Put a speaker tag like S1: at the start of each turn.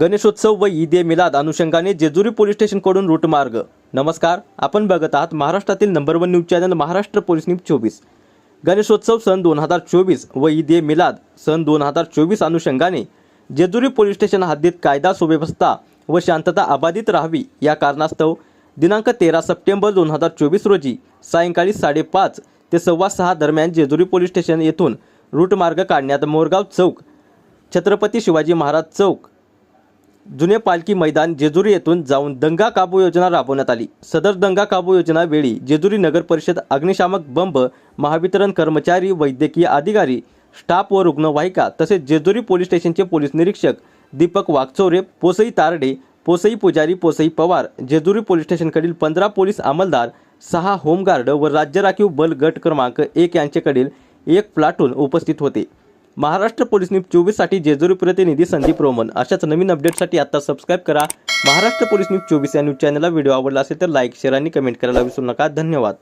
S1: गणेशोत्सव व ईद ए मिलाद अनुषंगाने जेजुरी पोलीस स्टेशनकडून रूटमार्ग. नमस्कार आपण बघत आहात महाराष्ट्रातील number one news channel Maharashtra police news चोवीस. गणेशोत्सव सन दोन हजार चोवीस व ईद ए मिलाद सन दोन हजार चोवीस अनुषंगाने जेजुरी पोलीस स्टेशन हद्दीत कायदा सुव्यवस्था व शांतता अबाधित राहावी या कारणास्तव दिनांक तेरा सप्टेंबर दोन हजार चोवीस रोजी सायंकाळी साडेपाच ते सव्वा सहा दरम्यान जेजुरी पोलीस स्टेशन येथून रूटमार्ग काढण्यात मोरगाव चौक छत्रपती शिवाजी महाराज चौक जुने पालखी मैदान जेजुरी येथून जाऊन दंगा काबू योजना राबवण्यात आली. सदर दंगा काबू योजना वेळी जेजुरी नगर परिषद अग्निशामक बंब महावितरण कर्मचारी वैद्यकीय अधिकारी स्टाफ व रुग्णवाहिका तसेच जेजुरी पोलीस स्टेशनचे पोलीस निरीक्षक दीपक वाघचोरे पोसई तारडे पोसई पुजारी पोसई पवार जेजुरी पोलीस स्टेशनकडील पंधरा पोलीस अंमलदार सहा होमगार्ड व राज्य राखीव बल गट क्रमांक एक यांच्याकडील एक प्लाटून उपस्थित होते. महाराष्ट्र पोलीस न्यूज चोवीससाठी जेजुरी प्रतिनिधी संदीप रोमन. अशाच नवीन अपडेटसाठी आता सबस्क्राईब करा. महाराष्ट्र पोलीस न्यूज चोवीस या न्यूज चॅनलला व्हिडिओ आवडला असेल तर लाईक शेअर आणि कमेंट करायला विसरू नका. धन्यवाद.